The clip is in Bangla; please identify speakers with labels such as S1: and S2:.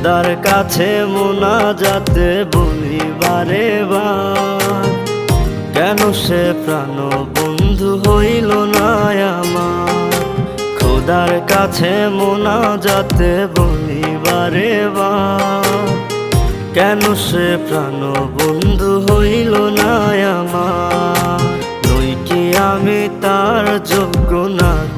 S1: খোদার কাছে মোনা যাতে বলি বারে বার কেন সে প্রাণ বন্ধু হইল না আমার? খোদার কাছে মোনা যাতে বলি বারে বার কেন সে প্রাণ বন্ধু হইল না আমার? নই কি আমি তার যোগ্য নাকি